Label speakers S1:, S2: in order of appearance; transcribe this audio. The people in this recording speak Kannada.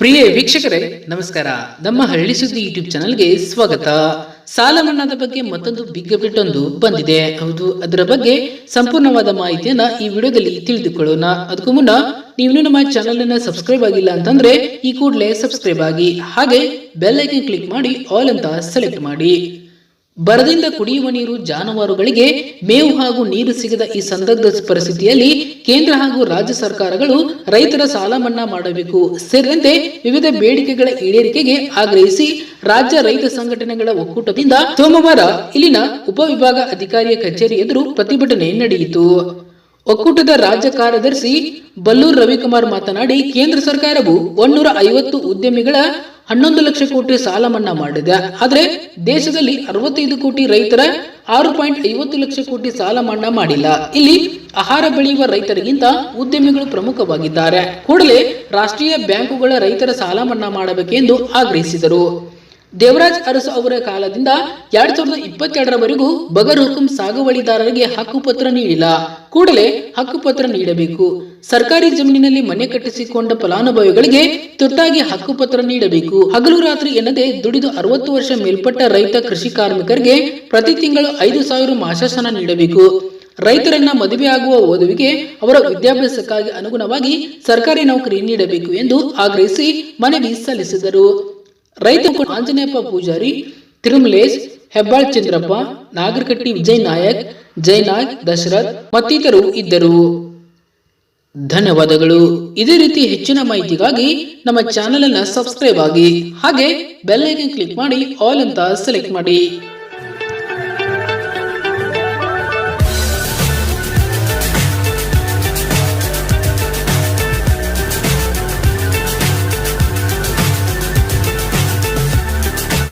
S1: ಪ್ರಿಯ ವೀಕ್ಷಕರೇ, ನಮಸ್ಕಾರ. ನಮ್ಮ ಹಳ್ಳಿ ಸುದ್ದಿ ಯೂಟ್ಯೂಬ್ ಚಾನಲ್ಗೆ ಸ್ವಾಗತ. ಸಾಲ ಮನ್ನಾದ ಬಗ್ಗೆ ಮತ್ತೊಂದು ಬಿಗ್ ಅಪ್ಡೇಟ್ ಒಂದು ಬಂದಿದೆ. ಹೌದು, ಅದರ ಬಗ್ಗೆ ಸಂಪೂರ್ಣವಾದ ಮಾಹಿತಿಯನ್ನ ಈ ವಿಡಿಯೋದಲ್ಲಿ ತಿಳಿದುಕೊಳ್ಳೋಣ. ಅದಕ್ಕೂ ಮುನ್ನ ನೀವು ನಮ್ಮ ಚಾನಲ್ ಅನ್ನ ಸಬ್ಸ್ಕ್ರೈಬ್ ಆಗಿಲ್ಲ ಅಂತಂದ್ರೆ ಈ ಕೂಡಲೇ ಸಬ್ಸ್ಕ್ರೈಬ್ ಆಗಿ. ಹಾಗೆ ಬೆಲ್ ಐಕನ್ ಕ್ಲಿಕ್ ಮಾಡಿ ಆಲ್ ಅಂತ ಸೆಲೆಕ್ಟ್ ಮಾಡಿ. ಬರದಿಂದ ಕುಡಿಯುವ ನೀರು ಜಾನುವಾರುಗಳಿಗೆ ಮೇವು ಹಾಗೂ ನೀರು ಸಿಗದ ಈ ಸಂದರ್ಭ ಪರಿಸ್ಥಿತಿಯಲ್ಲಿ ಕೇಂದ್ರ ಹಾಗೂ ರಾಜ್ಯ ಸರ್ಕಾರಗಳು ರೈತರ ಸಾಲ ಮನ್ನಾ ಮಾಡಬೇಕು. ಸೇರಿದಂತೆ ವಿವಿಧ ಬೇಡಿಕೆಗಳ ಈಡೇರಿಕೆಗೆ ಆಗ್ರಹಿಸಿ ರಾಜ್ಯ ರೈತ ಸಂಘಟನೆಗಳ ಒಕ್ಕೂಟದಿಂದ ಸೋಮವಾರ ಇಲ್ಲಿನ ಉಪವಿಭಾಗ ಅಧಿಕಾರಿಯ ಕಚೇರಿ ಎದುರು ಪ್ರತಿಭಟನೆ ನಡೆಯಿತು. ಒಕ್ಕೂಟದ ರಾಜ್ಯ ಕಾರ್ಯದರ್ಶಿ ಬಲ್ಲೂರ್ ರವಿಕುಮಾರ್ ಮಾತನಾಡಿ, ಕೇಂದ್ರ ಸರ್ಕಾರವು ಒಂದೂರ ಐವತ್ತು ಉದ್ಯಮಿಗಳ ಹನ್ನೊಂದು ಲಕ್ಷ ಕೋಟಿ ಸಾಲ ಮನ್ನಾ ಮಾಡಿದೆ. ಆದರೆ ದೇಶದಲ್ಲಿ ಅರವತ್ತೈದು ಕೋಟಿ ರೈತರ ಆರು ಪಾಯಿಂಟ್ ಐವತ್ತು ಲಕ್ಷ ಕೋಟಿ ಸಾಲ ಮನ್ನಾ ಮಾಡಿಲ್ಲ. ಇಲ್ಲಿ ಆಹಾರ ಬೆಳೆಯುವ ರೈತರಿಗಿಂತ ಉದ್ಯಮಿಗಳು ಪ್ರಮುಖವಾಗಿದ್ದಾರೆ. ಕೂಡಲೇ ರಾಷ್ಟ್ರೀಯ ಬ್ಯಾಂಕುಗಳ ರೈತರ ಸಾಲ ಮನ್ನಾ ಮಾಡಬೇಕೆಂದು ಆಗ್ರಹಿಸಿದರು. ದೇವರಾಜ್ ಅರಸು ಅವರ ಕಾಲದಿಂದ ಎರಡ್ ಸಾವಿರದ ಇಪ್ಪತ್ತೆರಡರವರೆಗೂ ಬಗರ್ ಹುಕುಂ ಸಾಗುವಳಿದಾರರಿಗೆ ಹಕ್ಕುಪತ್ರ ನೀಡಿಲ್ಲ. ಕೂಡಲೇ ಹಕ್ಕುಪತ್ರ ನೀಡಬೇಕು. ಸರ್ಕಾರಿ ಜಮೀನಿನಲ್ಲಿ ಮನೆ ಕಟ್ಟಿಸಿಕೊಂಡ ಫಲಾನುಭವಿಗಳಿಗೆ ತುರ್ತಾಗಿ ಹಕ್ಕುಪತ್ರ ನೀಡಬೇಕು. ಹಗಲು ರಾತ್ರಿ ಎನ್ನದೆ ದುಡಿದು ಅರವತ್ತು ವರ್ಷ ಮೇಲ್ಪಟ್ಟ ರೈತ ಕೃಷಿ ಕಾರ್ಮಿಕರಿಗೆ ಪ್ರತಿ ತಿಂಗಳು ಐದು ಸಾವಿರ ಮಾಶಾಸನ ನೀಡಬೇಕು. ರೈತರನ್ನ ಮದುವೆಯಾಗುವ ಓದುವಿಗೆ ಅವರ ವಿದ್ಯಾಭ್ಯಾಸಕ್ಕಾಗಿ ಅನುಗುಣವಾಗಿ ಸರ್ಕಾರಿ ನೌಕರಿ ನೀಡಬೇಕು ಎಂದು ಆಗ್ರಹಿಸಿ ಮನವಿ ಸಲ್ಲಿಸಿದರು. ರೈತ ಆಂಜನೇಯಪ್ಪ ಪೂಜಾರಿ, ತಿರುಮಲೇಶ್, ಹೆಬ್ಬಾಳ್ ಚಂದ್ರಪ್ಪ, ನಾಗರಕಟ್ಟಿ ವಿಜಯ್ ನಾಯಕ್ ಜಯನಾಗ್ ದಶರಥ್ ಮತ್ತಿತರರು ಇದ್ದರು. ಧನ್ಯವಾದಗಳು. ಇದೇ ರೀತಿ ಹೆಚ್ಚಿನ ಮಾಹಿತಿಗಾಗಿ ನಮ್ಮ ಚಾನೆಲ್ ಅನ್ನ ಸಬ್ಸ್ಕ್ರೈಬ್ ಆಗಿ, ಹಾಗೆ ಬೆಲ್ ಐಕನ್ ಕ್ಲಿಕ್ ಮಾಡಿ, ಆಲ್ ಅಂತ ಸೆಲೆಕ್ಟ್ ಮಾಡಿ.